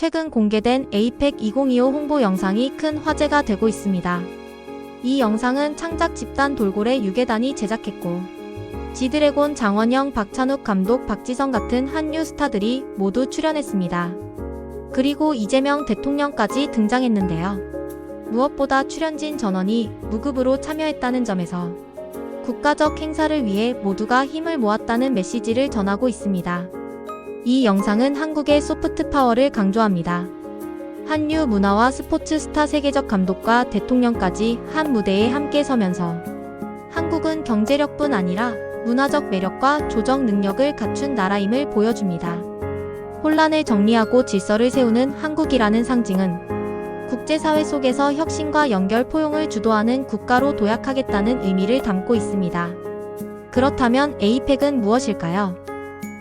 최근 공개된 에이펙 2025 홍보 영상이 큰 화제가 되고 있습니다. 이 영상은 창작 집단 돌고래 유괴단이 제작했고, 지드래곤 장원영, 박찬욱 감독, 박지성 같은 한류 스타들이 모두 출연했습니다. 그리고 이재명 대통령까지 등장했는데요. 무엇보다 출연진 전원이 무급으로 참여했다는 점에서 국가적 행사를 위해 모두가 힘을 모았다는 메시지를 전하고 있습니다. 이 영상은 한국의 소프트 파워를 강조합니다. 한류 문화와 스포츠 스타 세계적 감독과 대통령까지 한 무대에 함께 서면서 한국은 경제력뿐 아니라 문화적 매력과 조정 능력을 갖춘 나라임을 보여줍니다. 혼란을 정리하고 질서를 세우는 한국이라는 상징은 국제사회 속에서 혁신과 연결 포용을 주도하는 국가로 도약하겠다는 의미를 담고 있습니다. 그렇다면 에이펙은 무엇일까요?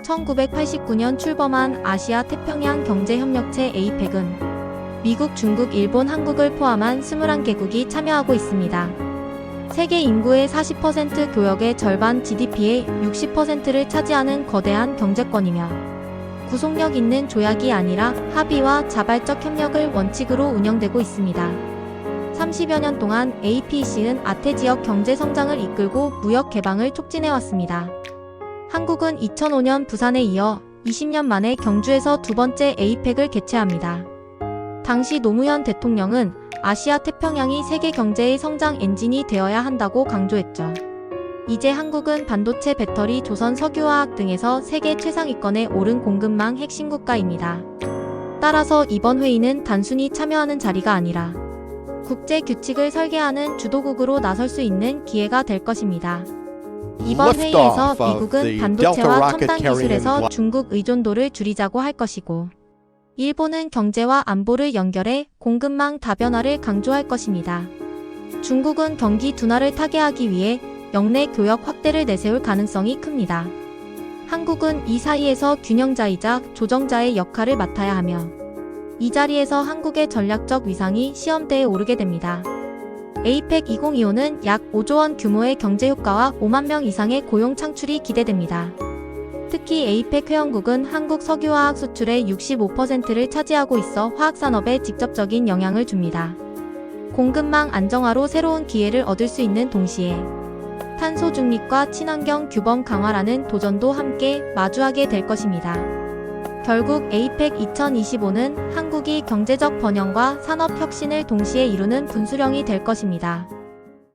1989년 출범한 아시아 태평양 경제협력체 에이펙은 미국, 중국, 일본, 한국을 포함한 21개국이 참여하고 있습니다. 세계 인구의 40% 교역의 절반 GDP의 60%를 차지하는 거대한 경제권이며 구속력 있는 조약이 아니라 합의와 자발적 협력을 원칙으로 운영되고 있습니다. 30여 년 동안 APC는 아태 지역 경제 성장을 이끌고 무역 개방을 촉진해왔습니다. 한국은 2005년 부산에 이어 20년 만에 경주에서 두 번째 에이펙을 개최합니다. 당시 노무현 대통령은 아시아 태평양이 세계 경제의 성장 엔진이 되어야 한다고 강조했죠. 이제 한국은 반도체, 배터리, 조선 석유화학 등에서 세계 최상위권에 오른 공급망 핵심 국가입니다. 따라서 이번 회의는 단순히 참여하는 자리가 아니라 국제 규칙을 설계하는 주도국으로 나설 수 있는 기회가 될 것입니다. 이번 회의에서 미국은 반도체와 첨단 기술에서 중국 의존도를 줄이자고 할 것이고, 일본은 경제와 안보를 연결해 공급망 다변화를 강조할 것입니다. 중국은 경기 둔화를 타개하기 위해 영내 교역 확대를 내세울 가능성이 큽니다. 한국은 이 사이에서 균형자이자 조정자의 역할을 맡아야 하며, 이 자리에서 한국의 전략적 위상이 시험대에 오르게 됩니다. 에이펙 2025는 약 5조 원 규모의 경제 효과와 5만 명 이상의 고용 창출이 기대됩니다. 특히 에이펙 회원국은 한국 석유화학 수출의 65%를 차지하고 있어 화학산업에 직접적인 영향을 줍니다. 공급망 안정화로 새로운 기회를 얻을 수 있는 동시에 탄소 중립과 친환경 규범 강화라는 도전도 함께 마주하게 될 것입니다. 결국 에이펙 2025는 한국이 경제적 번영과 산업 혁신을 동시에 이루는 분수령이 될 것입니다.